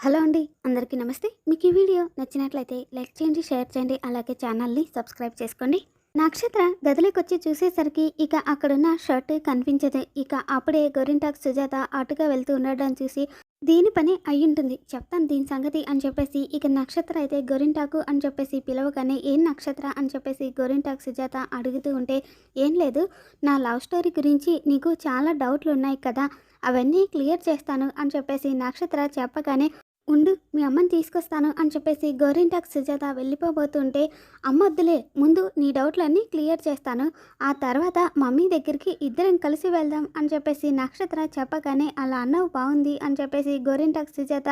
Hello అండి అందరికీ నమస్తే. మీకు ఈ వీడియో నచ్చినట్లయితే లైక్ చేయండి షేర్ చేయండి అలాగే ఛానల్ని సబ్స్క్రైబ్ చేసుకోండి. నక్షత్ర గదిలోకి వచ్చి చూసేసరికి ఇక అక్కడున్న షర్ట్ కనిపించదు. ఇక అప్పుడే గోరింటాక్ సుజాత అటుగా వెళ్తూ ఉండడం చూసి దీని పని అయ్యుంటుంది. చెప్తాను దీని సంగతి అని చెప్పేసి ఇక నక్షత్ర అయితే గోరింటాకు అని చెప్పేసి పిలవగానే ఏం నక్షత్ర? అని చెప్పేసి గోరింటాకు సుజాత అడుగుతూ ఉంటే ఏం లేదు నా లవ్ స్టోరీ గురించి నీకు చాలా డౌట్లు ఉన్నాయి కదా అవన్నీ క్లియర్ చేస్తాను అని చెప్పేసి నక్షత్ర చెప్పగానే ఉండు మీ అమ్మని తీసుకొస్తాను అని చెప్పేసి గోరింటాక్ సుజాత వెళ్ళిపోబోతుంటే అమ్మొద్దులే ముందు నీ డౌట్లన్నీ క్లియర్ చేస్తాను. ఆ తర్వాత మమ్మీ దగ్గరికి ఇద్దరం కలిసి వెళ్దాం అని చెప్పేసి నక్షత్ర చెప్పగానే అలా అన్నవు బాగుంది అని చెప్పేసి గోరింటాక్ సుజాత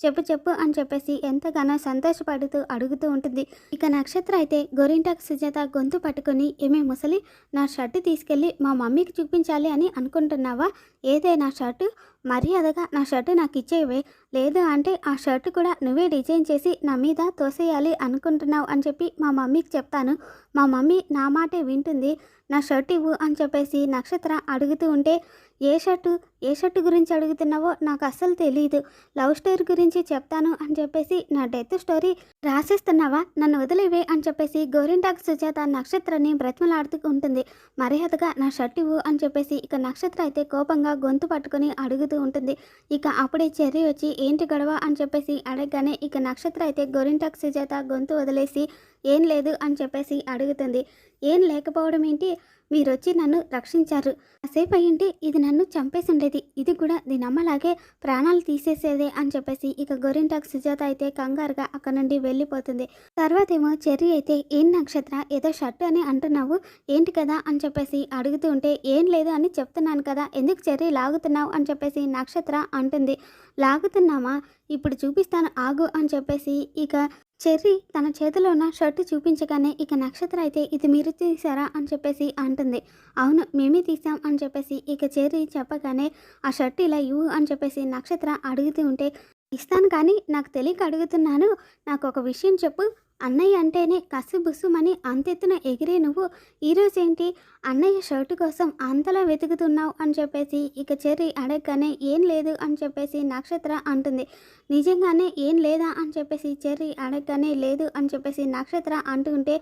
చెప్పు చెప్పు అని చెప్పేసి ఎంతగానో సంతోషపడుతూ అడుగుతూ ఉంటుంది. ఇక నక్షత్ర అయితే గోరింటాక్ సుజాత గొంతు పట్టుకొని ఏమే ముసలి నా షర్టు తీసుకెళ్ళి మా మమ్మీకి చూపించాలి అని అనుకుంటున్నావా? ఏదే నా షర్టు? మర్యాదగా నా షర్టు నాకు ఇచ్చేవే. లేదు అంటే ఆ షర్ట్ కూడా నువ్వే డిజైన్ చేసి నా మీద తోసేయాలి అనుకుంటున్నావు అని చెప్పి మా మమ్మీకి చెప్తాను. మా మమ్మీ నా మాటే వింటుంది. నా షర్ట్ ఇవ్వు అని చెప్పేసి నక్షత్ర అడుగుతూ ఉంటే ఏ షర్టు? ఏ షర్టు గురించి అడుగుతున్నావో నాకు అస్సలు తెలియదు లవ్ స్టోరీ గురించి చెప్తాను అని చెప్పేసి నా డెత్ స్టోరీ రాసేస్తున్నావా? నన్ను వదిలేవే అని చెప్పేసి గోరింటాక్ సుజాత నక్షత్రాన్ని బ్రతిమలాడుతూ ఉంటుంది. మర్యాదగా నా షర్ట్ ఇవ్వు అని చెప్పేసి ఇక నక్షత్ర అయితే కోపంగా గొంతు పట్టుకొని అడుగుతూ ఉంటుంది. ఇక అప్పుడే చెర్రీ వచ్చి ఏంటి గొడవ? అని చెప్పేసి అడగగానే ఇక నక్షత్ర అయితే గోరింటాక్ సుజాత గొంతు వదిలేసి ఏం లేదు అని చెప్పేసి అడుగుతుంది. ఏం లేకపోవడం ఏంటి? మీరు వచ్చి నన్ను రక్షించారు. కాసేపు అయ్యింటి ఇది నన్ను చంపేసి ఉండేది ఇది కూడా దీని అమ్మలాగే ప్రాణాలు తీసేసేదే అని చెప్పేసి ఇక గోరింటాక్ సుజాత అయితే కంగారుగా అక్కడ నుండి వెళ్ళిపోతుంది. తర్వాత ఏమో చెర్రీ అయితే ఏం నక్షత్ర ఏదో షర్ట్ అని అంటున్నావు ఏంటి కదా అని చెప్పేసి అడుగుతూ ఉంటే ఏం లేదు అని చెప్తున్నాను కదా ఎందుకు చెర్రీ లాగుతున్నావు అని చెప్పేసి నక్షత్ర అంటుంది. లాగుతున్నామా ఇప్పుడు చూపిస్తాను ఆగు అని చెప్పేసి ఇక చెర్రీ తన చేతిలో ఉన్న షర్టు చూపించగానే ఇక నక్షత్ర అయితే ఇది మీరు తీసారా అని చెప్పేసి అంటుంది. అవును మేమే తీసాం అని చెప్పేసి ఇక చెర్రీ చెప్పగానే ఆ షర్ట్ ఇలా ఇవ్వు అని చెప్పేసి నక్షత్ర అడుగుతూ ఉంటే ఇస్తాను కానీ నాకు తెలియక అడుగుతున్నాను. నాకు ఒక విషయం చెప్పు. అన్నయ్య అంటేనే కసిబుసుమని అంతెత్తున ఎగిరే నువ్వు ఈరోజేంటి అన్నయ్య షర్టు కోసం అంతలా వెతుకుతున్నావు అని చెప్పేసి ఇక చెర్రీ అడగగానే ఏం లేదు అని చెప్పేసి నక్షత్ర అంటుంది. నిజంగానే ఏం లేదా అని చెప్పేసి చెర్రీ అడగగానే లేదు అని చెప్పేసి నక్షత్ర అంటుంటే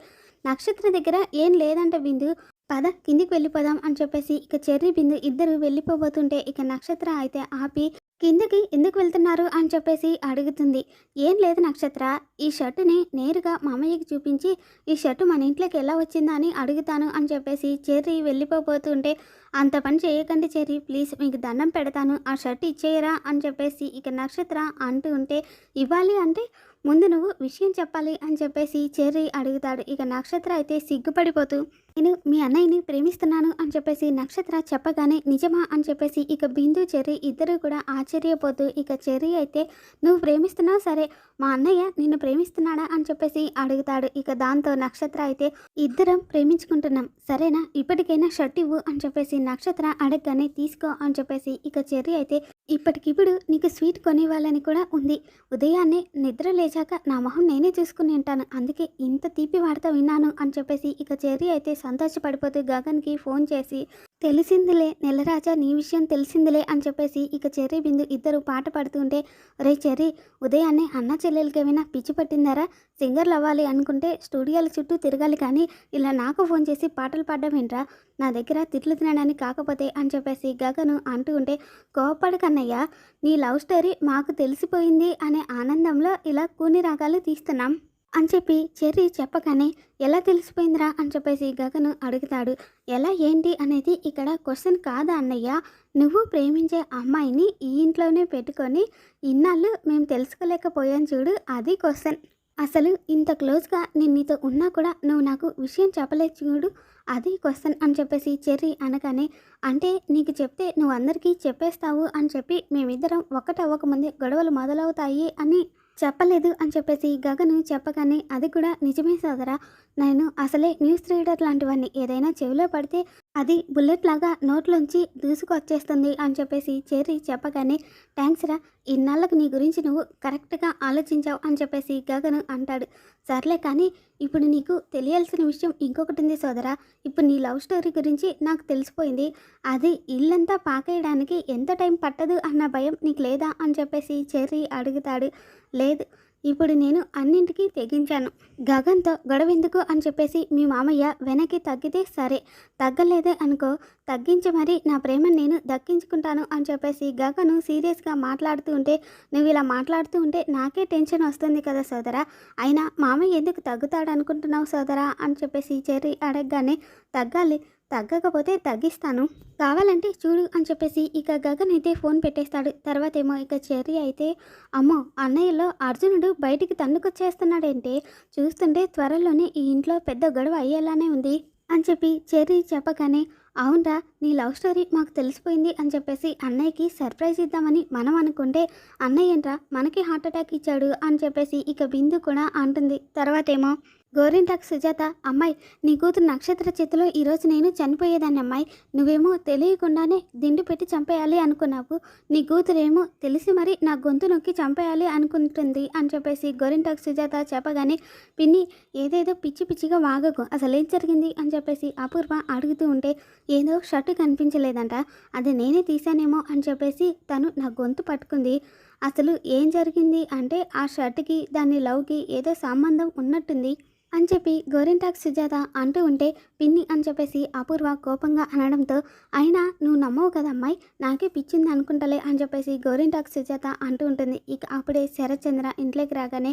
నక్షత్ర దగ్గర ఏం లేదంట బిందు. పద కిందికి వెళ్ళిపోదాం అని చెప్పేసి ఇక చెర్రీ బిందు ఇద్దరు వెళ్ళిపోబోతుంటే ఇక నక్షత్ర అయితే ఆపి కిందకి ఎందుకు వెళ్తున్నారు? అని చెప్పేసి అడుగుతుంది. ఏం లేదు నక్షత్ర ఈ షర్టుని నేరుగా మామయ్యకి చూపించి ఈ షర్టు మన ఇంట్లోకి ఎలా వచ్చిందా? అని అడుగుతాను అని చెప్పేసి చెర్రీ వెళ్ళిపోబోతుంటే అంత పని చేయకండి చెర్రీ ప్లీజ్ మీకు దండం పెడతాను. ఆ షర్ట్ ఇచ్చేయరా? అని చెప్పేసి ఇక నక్షత్ర అంటూ ఉంటే ఇవ్వాలి అంటే ముందు నువ్వు విషయం చెప్పాలి అని చెప్పేసి చెర్రీ అడుగుతాడు. ఇక నక్షత్ర అయితే సిగ్గుపడిపోతూ నేను మీ అన్నయ్యని ప్రేమిస్తున్నాను అని చెప్పేసి నక్షత్ర చెప్పగానే నిజమా అని చెప్పేసి ఇక బిందు చెర్రీ ఇద్దరు కూడా ఆశ్చర్యపోతూ ఇక చెర్రీ అయితే నువ్వు ప్రేమిస్తున్నావు సరే మా అన్నయ్య నిన్ను ప్రేమిస్తున్నాడా? అని చెప్పేసి అడుగుతాడు. ఇక దాంతో నక్షత్ర అయితే ఇద్దరం ప్రేమించుకుంటున్నాం. సరేనా? ఇప్పటికైనా షర్ట్ ఇవ్వు అని చెప్పేసి నక్షత్ర అడగగానే తీసుకో అని చెప్పేసి ఇక చెర్రీ అయితే ఇప్పటికిప్పుడు నీకు స్వీట్ కొనివ్వాలని కూడా ఉంది. ఉదయాన్నే నిద్ర లేచాక నా మొహం నేనే చూసుకుని ఉంటాను. అందుకే ఇంత తీపి వార్త విన్నాను అని చెప్పేసి ఇక చెర్రీ అయితే సంతోషపడిపోతూ గగన్కి ఫోన్ చేసి తెలిసిందిలే నెలరాజా నీ విషయం తెలిసిందిలే అని చెప్పేసి ఇక చెర్రీ బిందు ఇద్దరు పాట పాడుతుంటే రే చెర్రీ ఉదయాన్నే అన్న చెల్లెలకి ఏమైనా పిచ్చి పట్టిందారా? సింగర్లు అవ్వాలి అనుకుంటే స్టూడియోల చుట్టూ తిరగాలి కానీ ఇలా నాకు ఫోన్ చేసి పాటలు పాడడం ఏంట్రా? నా దగ్గర తిట్లు తినడానికి కాకపోతే అని చెప్పేసి గగను అంటూ ఉంటే కోపడకన్నయ్య నీ లవ్ స్టోరీ మాకు తెలిసిపోయింది అనే ఆనందంలో ఇలా కూని రాగాలు తీస్తున్నాం. అని చెప్పి చెర్రీ చెప్పగానే ఎలా తెలిసిపోయిందిరా? అని చెప్పేసి గగను అడుగుతాడు. ఎలా ఏంటి? అనేది ఇక్కడ క్వశ్చన్ కాదా అన్నయ్య? నువ్వు ప్రేమించే అమ్మాయిని ఈ ఇంట్లోనే పెట్టుకొని ఇన్నాళ్ళు మేము తెలుసుకోలేకపోయాం చూడు అది క్వశ్చన్. అసలు ఇంత క్లోజ్గా నేను నీతో ఉన్నా కూడా నువ్వు నాకు విషయం చెప్పలేదు చూడు అది క్వశ్చన్ అని చెప్పేసి చెర్రీ అనగానే అంటే నీకు చెప్తే నువ్వు అందరికీ చెప్పేస్తావు అని చెప్పి మేమిద్దరం ఒకటవ్వకముందే గొడవలు మొదలవుతాయి అని చెప్పలేదు అని చెప్పేసి గగను చెప్పగానే అది కూడా నిజమే సోదరా. నేను అసలే న్యూస్ రీడర్ లాంటివన్నీ ఏదైనా చెవిలో పడితే అది బుల్లెట్ లాగా నోట్లోంచి దూసుకొచ్చేస్తుంది అని చెప్పేసి చెర్రీ చెప్పగానే థ్యాంక్స్ రా. ఇన్నాళ్ళకు నీ గురించి నువ్వు కరెక్ట్గా ఆలోచించావు అని చెప్పేసి గగన్ అంటాడు. సర్లే కానీ ఇప్పుడు నీకు తెలియాల్సిన విషయం ఇంకొకటి ఉంది సోదరా. ఇప్పుడు నీ లవ్ స్టోరీ గురించి నాకు తెలిసిపోయింది. అది ఇల్లంతా పాకేయడానికి ఎంత టైం పట్టదు అన్న భయం నీకు లేదా అని చెప్పేసి చెర్రీ అడుగుతాడు. లేదు ఇప్పుడు నేను అన్నింటికీ తెగించాను. గగన్తో గొడవెందుకు అని చెప్పేసి మీ మామయ్య వెనక్కి తగ్గితే సరే తగ్గలేదే అనుకో తగ్గించి మరి నా ప్రేమను నేను దక్కించుకుంటాను అని చెప్పేసి గగను సీరియస్గా మాట్లాడుతూ ఉంటే నువ్వు ఇలా మాట్లాడుతూ ఉంటే నాకే టెన్షన్ వస్తుంది కదా సోదరా. అయినా మామయ్య ఎందుకు తగ్గుతాడు అనుకుంటున్నావు సోదరా? అని చెప్పేసి చెర్రీ అడగగానే తగ్గాలి. తగ్గకపోతే తగ్గిస్తాను. కావాలంటే చూడు అని చెప్పేసి ఇక గగన్ అయితే ఫోన్ పెట్టేస్తాడు. తర్వాత ఏమో ఇక చెర్రీ అయితే అమ్మో అన్నయ్యలో అర్జునుడు బయటికి తన్నుకొచ్చేస్తున్నాడంటే చూస్తుంటే త్వరలోనే ఈ ఇంట్లో పెద్ద గొడవ అయ్యేలానే ఉంది అని చెప్పి చెర్రీ చెప్పగానే అవునరా నీ లవ్ స్టోరీ మాకు తెలిసిపోయింది అని చెప్పేసి అన్నయ్యకి సర్ప్రైజ్ ఇద్దామని మనం అనుకుంటే అన్నయ్య ఏంట్రా మనకి హార్ట్ అటాక్ ఇచ్చాడు అని చెప్పేసి ఇక బిందు కూడా అంటుంది. తర్వాతేమో గోరింటాక్ సుజాత అమ్మాయి నీ కూతురు నక్షత్ర చేతిలో ఈరోజు నేను చనిపోయేదాన్ని అమ్మాయి. నువ్వేమో తెలియకుండానే దిండు పెట్టి చంపేయాలి అనుకున్నావు. నీ కూతురేమో తెలిసి మరి నా గొంతు నొక్కి చంపేయాలి అనుకుంటుంది అని చెప్పేసి గోరింటాక్ సుజాత చెప్పగానే పిన్ని ఏదేదో పిచ్చి పిచ్చిగా వాగకు. అసలు ఏం జరిగింది? అని చెప్పేసి అపూర్వ అడుగుతూ ఉంటే ఏదో షర్ట్ కనిపించలేదంట. అది నేనే తీసానేమో అని చెప్పేసి తను నా గొంతు పట్టుకుంది. అసలు ఏం జరిగింది అంటే ఆ షర్ట్కి దాని లవ్కి ఏదో సంబంధం ఉన్నట్టుంది అని చెప్పి గోరింటాక్ సుజాత అంటూ ఉంటే పిన్ని అని చెప్పేసి అపూర్వ కోపంగా అనడంతో అయినా నువ్వు నమ్మవు కదా అమ్మాయి నాకే పిచ్చింది అనుకుంటలే అని చెప్పేసి గోరింటాక్ సుజాత అంటూ ఉంటుంది. ఇక అప్పుడే శరత్చంద్ర ఇంట్లోకి రాగానే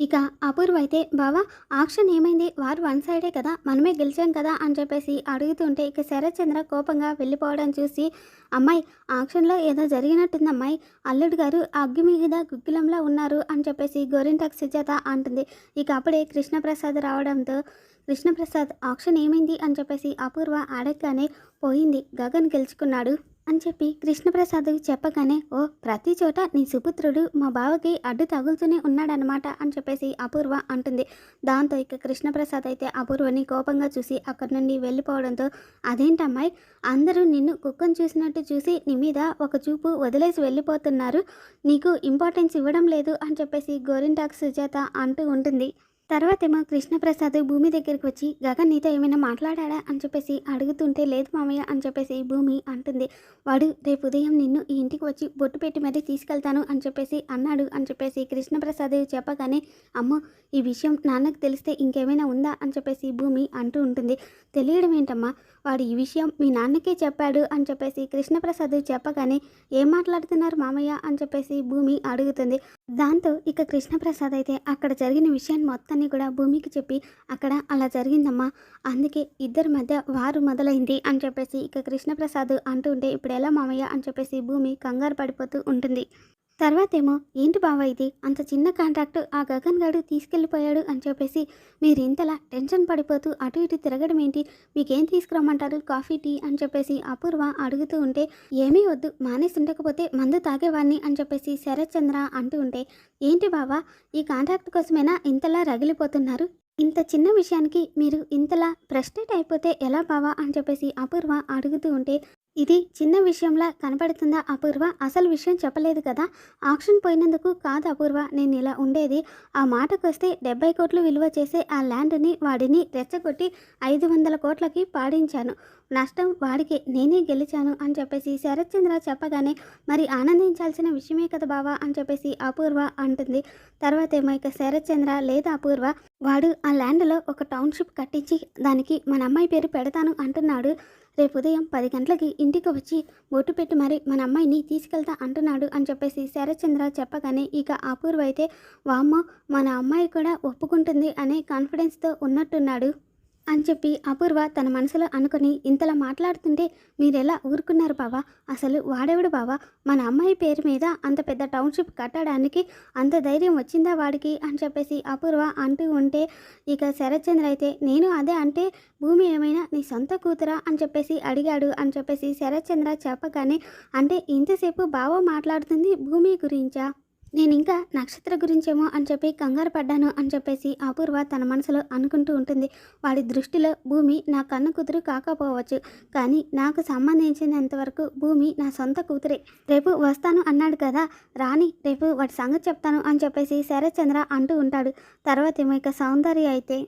ఇక అపూర్వ అయితే బావా ఆక్షన్ ఏమైంది? వారు వన్ సైడే కదా మనమే గెలిచాం కదా అని చెప్పేసి అడుగుతుంటే ఇక శరత్చంద్ర కోపంగా వెళ్ళిపోవడం చూసి అమ్మాయి ఆక్షన్లో ఏదో జరిగినట్టుంది అమ్మాయి. అల్లుడు గారు అగ్గి మీద గుగ్గిలంలా ఉన్నారు అని చెప్పేసి గోరింటాక్ సుజాత అంటుంది. ఇక అప్పుడే కృష్ణప్రసాద్ రావడంతో కృష్ణప్రసాద్ ఆక్షన్ ఏమైంది? అని చెప్పేసి అపూర్వ అడగగానే పోయింది. గగన్ గెలుచుకున్నాడు. అని చెప్పి కృష్ణప్రసాద్ చెప్పగానే ఓ ప్రతి చోట నీ సుపుత్రుడు మా బావకి అడ్డు తగులుతూనే ఉన్నాడనమాట అని చెప్పేసి అపూర్వ అంటుంది. దాంతో ఇక కృష్ణప్రసాద్ అయితే అపూర్వని కోపంగా చూసి అక్కడి నుండి వెళ్ళిపోవడంతో అదేంటమ్మాయి? అందరూ నిన్ను కుక్కను చూసినట్టు చూసి నీ మీద ఒక చూపు వదిలేసి వెళ్ళిపోతున్నారు. నీకు ఇంపార్టెన్స్ ఇవ్వడం లేదు అని చెప్పేసి గోరింటాక్ సుజాత అంటూ ఉంటుంది. తర్వాతేమో కృష్ణప్రసాద్ భూమి దగ్గరికి వచ్చి గగన్ నీతో ఏమైనా మాట్లాడా అని చెప్పేసి అడుగుతుంటే లేదు మామయ్య అని చెప్పేసి భూమి అంటుంది. వాడు రేపు ఉదయం నిన్ను ఈ ఇంటికి వచ్చి బొట్టు పెట్టి మరీ తీసుకెళ్తాను అని చెప్పేసి అన్నాడు. అని చెప్పేసి కృష్ణప్రసాద్ చెప్పగానే అమ్మో ఈ విషయం నాన్నకు తెలిస్తే ఇంకేమైనా ఉందా? అని చెప్పేసి భూమి అంటూ ఉంటుంది. తెలియడం ఏంటమ్మా? వాడు ఈ విషయం మీ నాన్నకే చెప్పాడు అని చెప్పేసి కృష్ణప్రసాద్ చెప్పగానే ఏం మాట్లాడుతున్నారు మామయ్య అని చెప్పేసి భూమి అడుగుతుంది. దాంతో ఇక కృష్ణప్రసాద్ అయితే అక్కడ జరిగిన విషయాన్ని మొత్తాన్ని కూడా భూమికి చెప్పి అక్కడ అలా జరిగిందమ్మా అందుకే ఇద్దరి మధ్య వారు మొదలైంది అని చెప్పేసి ఇక కృష్ణప్రసాద్ అంటూ ఉంటే ఇప్పుడు ఎలా మామయ్య అని చెప్పేసి భూమి కంగారు పడిపోతూ ఉంటుంది. తర్వాతేమో ఏంటి బావ ఇది? అంత చిన్న కాంట్రాక్ట్ ఆ గగన్ గారు తీసుకెళ్ళిపోయాడు అని చెప్పేసి మీరు ఇంతలా టెన్షన్ పడిపోతూ అటు ఇటు తిరగడం ఏంటి? మీకేం తీసుకురమ్మంటారు? కాఫీ టీ అని చెప్పేసి అపూర్వ అడుగుతూ ఉంటే ఏమీ వద్దు మానేసి ఉండకపోతే మందు తాగేవాడిని అని చెప్పేసి శరత్ చంద్ర అంటూ ఉంటే ఏంటి బావా ఈ కాంట్రాక్ట్ కోసమైనా ఇంతలా రగిలిపోతున్నారు? ఇంత చిన్న విషయానికి మీరు ఇంతలా ఫ్రస్ట్రేట్ అయిపోతే ఎలా బావా? అని చెప్పేసి అపూర్వ అడుగుతూ ఉంటే ఇది చిన్న విషయంలా కనపడుతుందా అపూర్వ? అసలు విషయం చెప్పలేదు కదా. ఆక్షన్ పోయినందుకు కాదు అపూర్వ. నేను ఇలా ఉండేది. ఆ మాటకు వస్తే డెబ్బై కోట్లు విలువ చేసే ఆ ల్యాండ్ని వాడిని రెచ్చగొట్టి ఐదు వందల కోట్లకి పాడించాను. నష్టం వాడికి నేనే గెలిచాను అని చెప్పేసి శరత్చంద్ర చెప్పగానే మరి ఆనందించాల్సిన విషయమే కదా బావా అని చెప్పేసి అపూర్వ అంటుంది. తర్వాత ఏమో ఇక శరత్చంద్ర లేదా అపూర్వ వాడు ఆ ల్యాండ్లో ఒక టౌన్షిప్ కట్టించి దానికి మన అమ్మాయి పేరు పెడతాను అంటున్నాడు. రేపు ఉదయం పది గంటలకి ఇంటికి వచ్చి బొట్టు పెట్టి మరి మన అమ్మాయిని తీసుకెళ్తా అంటున్నాడు అని చెప్పేసి శరత్చంద్ర చెప్పగానే ఇక అపూర్వ అయితే వామ్మ మన అమ్మాయి కూడా ఒప్పుకుంటుంది అనే కాన్ఫిడెన్స్తో ఉన్నట్టున్నాడు. అని చెప్పి అపూర్వ తన మనసులో అనుకుని ఇంతలా మాట్లాడుతుంటే మీరెలా ఊరుకున్నారు బావా? అసలు వాడెవడు బావా? మన అమ్మాయి పేరు మీద అంత పెద్ద టౌన్షిప్ కట్టడానికి అంత ధైర్యం వచ్చిందా వాడికి? అని చెప్పేసి అపూర్వ అంటూ ఉంటే ఇక శరత్చంద్ర అయితే నేను అదే అంటే భూమి ఏమైనా నీ సొంత కూతురా? అని చెప్పేసి అడిగాడు. అని చెప్పేసి శరత్చంద్ర చెప్పగానే అంటే ఇంతసేపు బావ మాట్లాడుతుంది భూమి గురించా? నేను ఇంకా నక్షత్ర గురించేమో అని చెప్పి కంగారు పడ్డాను అని చెప్పేసి అపూర్వ తన మనసులో అనుకుంటూ ఉంటుంది. వాడి దృష్టిలో భూమి నా కన్ను కూతురు కాకపోవచ్చు. కానీ నాకు సంబంధించినంతవరకు భూమి నా సొంత కూతురే. రేపు వస్తాను అన్నాడు కదా. రాని రేపు వాడి సంగతి చెప్తాను అని చెప్పేసి శరత్చంద్ర అంటూ ఉంటాడు. తర్వాత ఏమో ఇక సౌందర్య అయితే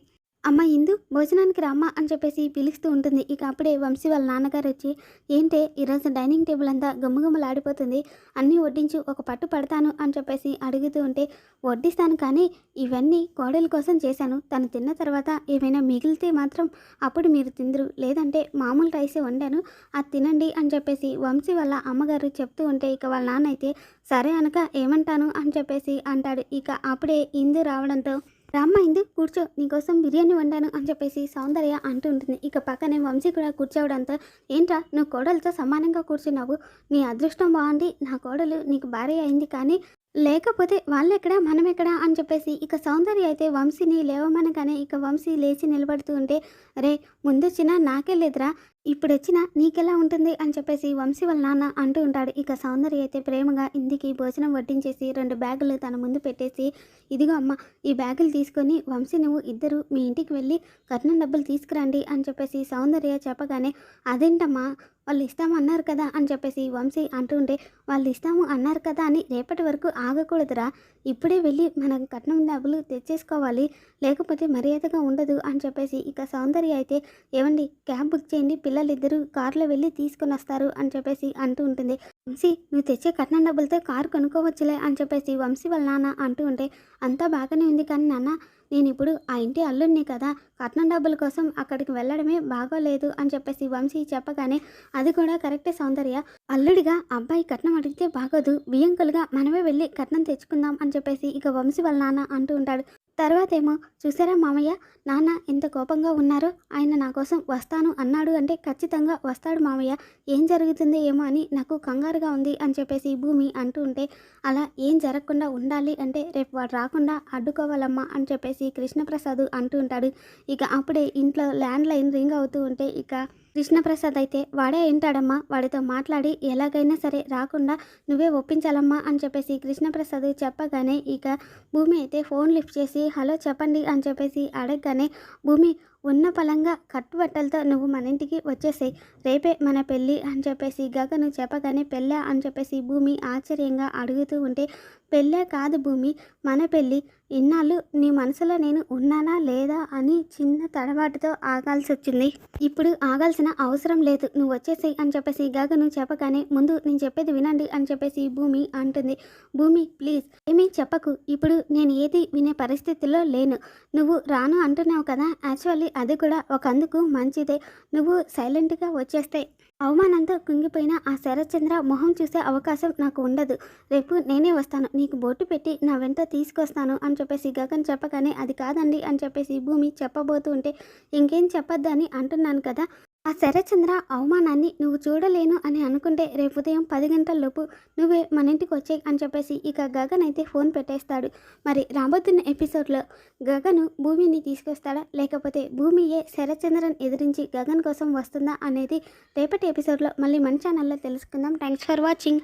అమ్మ ఇందు భోజనానికి రామ్మా అని చెప్పేసి పిలుస్తూ ఉంటుంది. ఇక అప్పుడే వంశీ వాళ్ళ నాన్నగారు వచ్చి ఏంటే ఈరోజు డైనింగ్ టేబుల్ అంతా గుమ్మగుమ్మలాడిపోతుంది అన్నీ వడ్డించి ఒక పట్టు పడతాను అని చెప్పేసి అడుగుతూ ఉంటే వడ్డిస్తాను కానీ ఇవన్నీ కోడల కోసం చేశాను. తను తిన్న తర్వాత ఏమైనా మిగిలితే మాత్రం అప్పుడు మీరు తిందరు. లేదంటే మామూలు రైసే వండాను. అది తినండి అని చెప్పేసి వంశీ వాళ్ళ అమ్మగారు చెప్తూ ఉంటే ఇక వాళ్ళ నాన్న అయితే సరే అనక ఏమంటాను అని చెప్పేసి అంటాడు. ఇక అప్పుడే ఇందు రావడంతో రామ్మ ఇందు కూర్చో. నీకోసం బిర్యానీ వండాను అని చెప్పేసి సౌందర్య అంటూ ఉంటుంది. ఇక పక్కనే వంశీ కూడా కూర్చోవడంతో ఏంట్రా నువ్వు కోడలతో సమానంగా కూర్చున్నావు? నీ అదృష్టం బాగుంది. నా కోడలు నీకు భార్య అయింది కానీ లేకపోతే వాళ్ళెక్కడా? మనం ఎక్కడ అని చెప్పేసి ఇక సౌందర్య అయితే వంశీని లేవమనగానే ఇక వంశీ లేచి నిలబడుతూ ఉంటే రే ముందొచ్చినా నాకే లేదురా. ఇప్పుడు వచ్చిన నీకెలా ఉంటుంది అని చెప్పేసి వంశీ వాళ్ళ నాన్న అంటూ ఉంటాడు. ఇక సౌందర్య అయితే ప్రేమగా ఇంటికి భోజనం వడ్డించేసి రెండు బ్యాగులు తన ముందు పెట్టేసి ఇదిగో అమ్మ ఈ బ్యాగులు తీసుకొని వంశీ నువ్వు ఇద్దరు మీ ఇంటికి వెళ్ళి కట్నం డబ్బులు తీసుకురండి అని చెప్పేసి సౌందర్య చెప్పగానే అదేంటమ్మా వాళ్ళు ఇస్తామన్నారు కదా అని చెప్పేసి వంశీ అంటూ ఉంటే వాళ్ళు ఇస్తాము అన్నారు కదా అని రేపటి వరకు ఆగకూడదురా. ఇప్పుడే వెళ్ళి మనం కట్నం డబ్బులు తెచ్చేసుకోవాలి. లేకపోతే మర్యాదగా ఉండదు అని చెప్పేసి ఇక సౌందర్య అయితే ఏమండి క్యాబ్ బుక్ చేయండి పిల్ల పిల్లలిద్దరూ కారులో వెళ్ళి తీసుకొని వస్తారు అని చెప్పేసి అంటూ ఉంటుంది. వంశీ నువ్వు తెచ్చే కట్నం డబ్బులతో కారు కొనుక్కోవచ్చులే అని చెప్పేసి వంశీ వాళ్ళ నాన్న అంటూ ఉంటే అంతా బాగానే ఉంది కానీ నాన్న నేను ఇప్పుడు ఆ ఇంటి అల్లుడిని కదా కట్నం డబ్బుల కోసం అక్కడికి వెళ్ళడమే బాగోలేదు అని చెప్పేసి వంశీ చెప్పగానే అది కూడా కరెక్టే సౌందర్య. అల్లుడిగా అబ్బాయి కట్నం అడిగితే బాగోదు బియ్యంకులుగా మనమే వెళ్ళి కట్నం తెచ్చుకుందాం అని చెప్పేసి ఇక వంశీ వాళ్ళ నాన్న అంటూ ఉంటాడు. తర్వాత ఏమో చూసారా మామయ్య నాన్న ఎంత కోపంగా ఉన్నారో ఆయన నా కోసం వస్తాను అన్నాడు అంటే ఖచ్చితంగా వస్తాడు మామయ్య. ఏం జరుగుతుందో ఏమో అని నాకు కంగారుగా ఉంది అని చెప్పేసి భూమి అంటూ ఉంటే అలా ఏం జరగకుండా ఉండాలి అంటే రేపు వాడు రాకుండా అడ్డుకోవాలమ్మా అని చెప్పేసి కృష్ణప్రసాద్ అంటూ ఉంటాడు. ఇక అప్పుడే ఇంట్లో ల్యాండ్ లైన్ రింగ్ అవుతూ ఉంటే ఇక కృష్ణప్రసాద్ అయితే వాడే ఏంటాడమ్మా వాడితో మాట్లాడి ఎలాగైనా సరే రాకుండా నువ్వే ఒప్పించాలమ్మా అని చెప్పేసి కృష్ణప్రసాద్ చెప్పగానే ఇక భూమి అయితే ఫోన్ లిఫ్ట్ చేసి హలో చెప్పండి అని చెప్పేసి అడగగానే భూమి ఉన్న పలంగా కట్టుబట్టలతో నువ్వు మన ఇంటికి వచ్చేసాయి రేపే మన పెళ్ళి అని చెప్పేసి గగను చెప్పగానే పెళ్ళా అని చెప్పేసి భూమి ఆశ్చర్యంగా అడుగుతూ ఉంటే పెళ్ళే కాదు భూమి మన పెళ్ళి ఇన్నాళ్ళు నీ మనసులో నేను ఉన్నానా లేదా అని చిన్న తడబాటుతో ఆగాల్సి వచ్చింది ఇప్పుడు ఆగాల్సిన అవసరం లేదు. నువ్వు వచ్చేసి అని చెప్పేసి గగను చెప్పగానే ముందు నేను చెప్పేది వినండి అని చెప్పేసి భూమి అంటుంది. భూమి ప్లీజ్. ఏమీ చెప్పకు. ఇప్పుడు నేను ఏది వినే పరిస్థితిలో లేను. నువ్వు రాను అంటున్నావు కదా. యాక్చువల్లీ అది కూడా ఒక అందుకు మంచిదే. నువ్వు సైలెంట్గా వచ్చేస్తే అవమానంతో కుంగిపోయిన ఆ శరత్చంద్ర మొహం చూసే అవకాశం నాకు ఉండదు. రేపు నేనే వస్తాను. నీకు బోటు పెట్టి నా వెంట తీసుకొస్తాను అని చెప్పేసి గగన్ చెప్పగానే అది కాదండి అని చెప్పేసి భూమి చెప్పబోతూ ఉంటే ఇంకేం చెప్పొద్దని అంటున్నాను కదా. ఆ శరచంద్ర అవమానాన్ని నువ్వు చూడలేను అని అనుకుంటే రేపు ఉదయం పది గంటల్లోపు నువ్వే మన ఇంటికి వచ్చే అని చెప్పేసి ఇక గగన్ అయితే ఫోన్ పెట్టేస్తాడు. మరి రాబోతున్న ఎపిసోడ్లో గగను భూమిని తీసుకొస్తాడా? లేకపోతే భూమియే శరచంద్రని ఎదిరించి గగన్ కోసం వస్తుందా అనేది రేపటి ఎపిసోడ్లో మళ్ళీ మన ఛానల్లో తెలుసుకుందాం. Thanks for watching